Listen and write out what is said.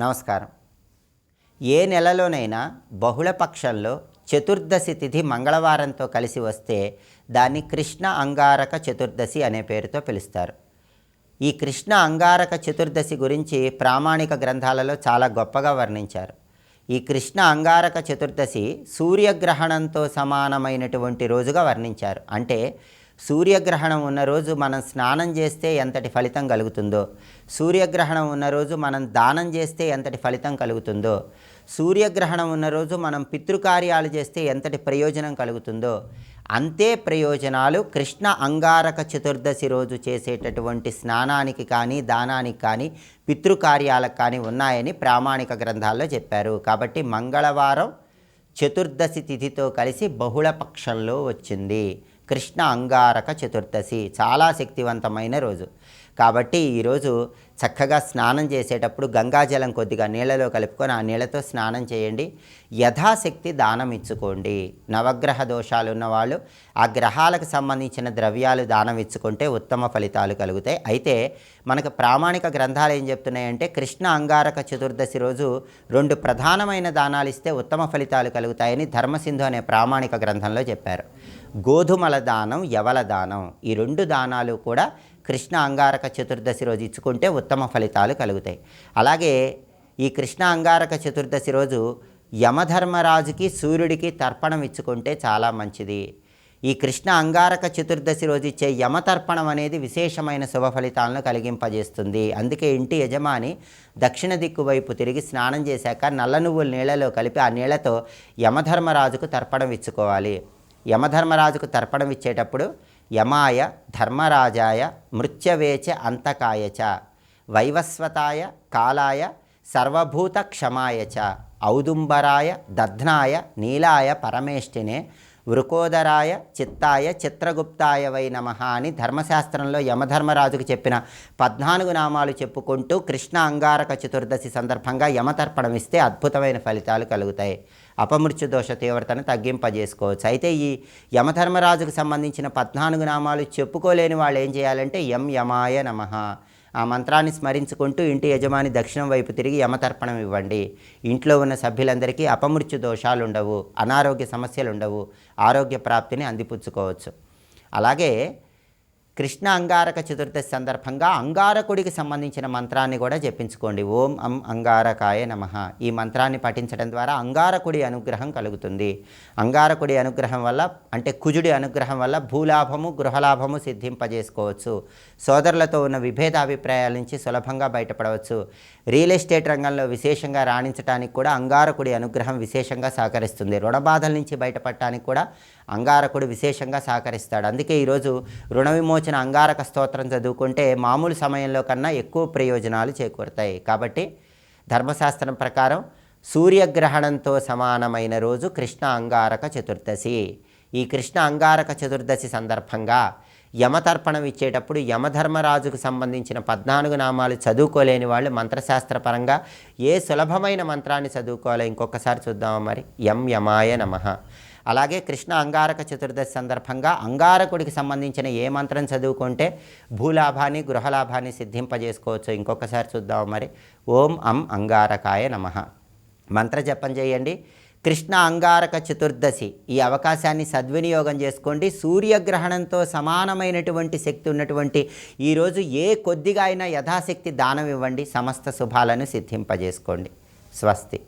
నమస్కారం. ఏ నెలలోనైనా బహుళపక్షంలో చతుర్దశి తిథి మంగళవారంతో కలిసి వస్తే దాన్ని కృష్ణ అంగారక చతుర్దశి అనే పేరుతో పిలుస్తారు. ఈ కృష్ణ అంగారక చతుర్దశి గురించి ప్రామాణిక గ్రంథాలలో చాలా గొప్పగా వర్ణించారు. ఈ కృష్ణ అంగారక చతుర్దశి సూర్యగ్రహణంతో సమానమైనటువంటి రోజుగా వర్ణించారు. అంటే సూర్యగ్రహణం ఉన్న రోజు మనం స్నానం చేస్తే ఎంతటి ఫలితం కలుగుతుందో సూర్యగ్రహణం ఉన్న రోజు మనం దానం చేస్తే ఎంతటి ఫలితం కలుగుతుందో సూర్యగ్రహణం ఉన్న రోజు మనం పితృకార్యాలు చేస్తే ఎంతటి ప్రయోజనం కలుగుతుందో అంతే ప్రయోజనాలు కృష్ణ అంగారక చతుర్దశి రోజు చేసేటటువంటి స్నానానికి కానీ దానానికి కానీ పితృకార్యాలకు కానీ ఉన్నాయని ప్రామాణిక గ్రంథాల్లో చెప్పారు. కాబట్టి మంగళవారం చతుర్దశి తిథితో కలిసి బహుళపక్షంలో వచ్చింది. కృష్ణ అంగారక చతుర్దశి. చాలా శక్తివంతమైన రోజు. కాబట్టి ఈరోజు చక్కగా స్నానం చేసేటప్పుడు గంగాజలం కొద్దిగా నీళ్ళలో కలుపుకొని ఆ నీళ్ళతో స్నానం చేయండి. యథాశక్తి దానం ఇచ్చుకోండి. నవగ్రహ దోషాలు ఉన్నవాళ్ళు ఆ గ్రహాలకు సంబంధించిన ద్రవ్యాలు దానం ఇచ్చుకుంటే ఉత్తమ ఫలితాలు కలుగుతాయి. అయితే మనకు ప్రామాణిక గ్రంథాలు ఏం చెప్తున్నాయంటే కృష్ణ అంగారక చతుర్దశి రోజు రెండు ప్రధానమైన దానాలు ఇస్తే ఉత్తమ ఫలితాలు కలుగుతాయని ధర్మసింధు అనే ప్రామాణిక గ్రంథంలో చెప్పారు. గోధుమల దానం యవల దానం ఈ రెండు దానాలు కూడా కృష్ణ అంగారక చతుర్దశి రోజు ఇచ్చుకుంటే ఉత్తమ ఫలితాలు కలుగుతాయి. అలాగే ఈ కృష్ణ అంగారక చతుర్దశి రోజు యమధర్మరాజుకి సూర్యుడికి తర్పణం ఇచ్చుకుంటే చాలా మంచిది. ఈ కృష్ణ అంగారక చతుర్దశి రోజు ఇచ్చే యమతర్పణం అనేది విశేషమైన శుభ ఫలితాలను కలిగింపజేస్తుంది. అందుకే ఇంటి యజమాని దక్షిణ దిక్కు వైపు తిరిగి స్నానం చేశాక నల్ల నువ్వుల నీళ్ళలో కలిపి ఆ నీళ్ళతో యమధర్మరాజుకు తర్పణం ఇచ్చుకోవాలి. యమధర్మరాజుకు తర్పణం ఇచ్చేటప్పుడు యమాయ ధర్మరాజాయ మృత్యవేచ అంతకాయచ వైవస్వతాయ కాలాయ సర్వభూత క్షమాయ చ. ఔదుంబరాయ దధ్నాయ నీలాయ పరమేష్టినే వృకోదరాయ చిత్తాయ చిత్రగుప్తాయ వై నమ అని ధర్మశాస్త్రంలో యమధర్మరాజుకు చెప్పిన పద్నాలుగు నామాలు చెప్పుకుంటూ కృష్ణ అంగారక చతుర్దశి సందర్భంగా యమతర్పణం ఇస్తే అద్భుతమైన ఫలితాలు కలుగుతాయి. అపమృత్యు దోష తీవ్రతను తగ్గింపజేసుకోవచ్చు. అయితే ఈ యమధర్మరాజుకు సంబంధించిన పద్నాలుగు నామాలు చెప్పుకోలేని వాళ్ళు ఏం చేయాలంటే యం యమాయ నమః ఆ మంత్రాన్ని స్మరించుకుంటూ ఇంటి యజమాని దక్షిణం వైపు తిరిగి యమతర్పణం ఇవ్వండి. ఇంట్లో ఉన్న సభ్యులందరికీ అపమృత్యు దోషాలు ఉండవు అనారోగ్య సమస్యలు ఉండవు ఆరోగ్య ప్రాప్తిని అందిపుచ్చుకోవచ్చు. అలాగే కృష్ణ అంగారక చతుర్దశి సందర్భంగా అంగారకుడికి సంబంధించిన మంత్రాన్ని కూడా జపించుకోండి. ఓం అం అంగారకాయ నమ. ఈ మంత్రాన్ని పఠించడం ద్వారా అంగారకుడి అనుగ్రహం కలుగుతుంది. అంగారకుడి అనుగ్రహం వల్ల అంటే కుజుడి అనుగ్రహం వల్ల భూలాభము గృహలాభము సిద్ధింపజేసుకోవచ్చు. సోదరులతో ఉన్న విభేదాభిప్రాయాల నుంచి సులభంగా బయటపడవచ్చు. రియల్ ఎస్టేట్ రంగంలో విశేషంగా రాణించడానికి కూడా అంగారకుడి అనుగ్రహం విశేషంగా సహకరిస్తుంది. రుణ బాధల నుంచి బయటపడటానికి కూడా అంగారకుడు విశేషంగా సహకరిస్తాడు. అందుకే ఈరోజు రుణ విమోచన అంగారక స్తోత్రం చదువుకుంటే మామూలు సమయంలో కన్నా ఎక్కువ ప్రయోజనాలు చేకూరుతాయి. కాబట్టి ధర్మశాస్త్రం ప్రకారం సూర్యగ్రహణంతో సమానమైన రోజు కృష్ణ అంగారక చతుర్దశి. ఈ కృష్ణ అంగారక చతుర్దశి సందర్భంగా యమతర్పణం ఇచ్చేటప్పుడు యమధర్మరాజుకు సంబంధించిన పద్నాలుగు నామాలు చదువుకోలేని వాళ్ళు మంత్రశాస్త్రపరంగా ఏ సులభమైన మంత్రాన్ని చదువుకోవాలో ఇంకొకసారి చూద్దామా మరి? యం యమాయ నమః. అలాగే కృష్ణ అంగారక చతుర్దశి సందర్భంగా అంగారకుడికి సంబంధించిన ఏ మంత్రం చదువుకుంటే భూలాభాన్ని గృహలాభాన్ని సిద్ధింపజేసుకోవచ్చు ఇంకొకసారి చూద్దాం మరి. ఓం అం అంగారకాయ నమ. మంత్ర జపం చేయండి. కృష్ణ అంగారక చతుర్దశి ఈ అవకాశాన్ని సద్వినియోగం చేసుకోండి. సూర్యగ్రహణంతో సమానమైనటువంటి శక్తి ఉన్నటువంటి ఈరోజు ఏ కొద్దిగా అయినా యథాశక్తి దానం ఇవ్వండి. సమస్త శుభాలను సిద్ధింపజేసుకోండి. స్వస్తి.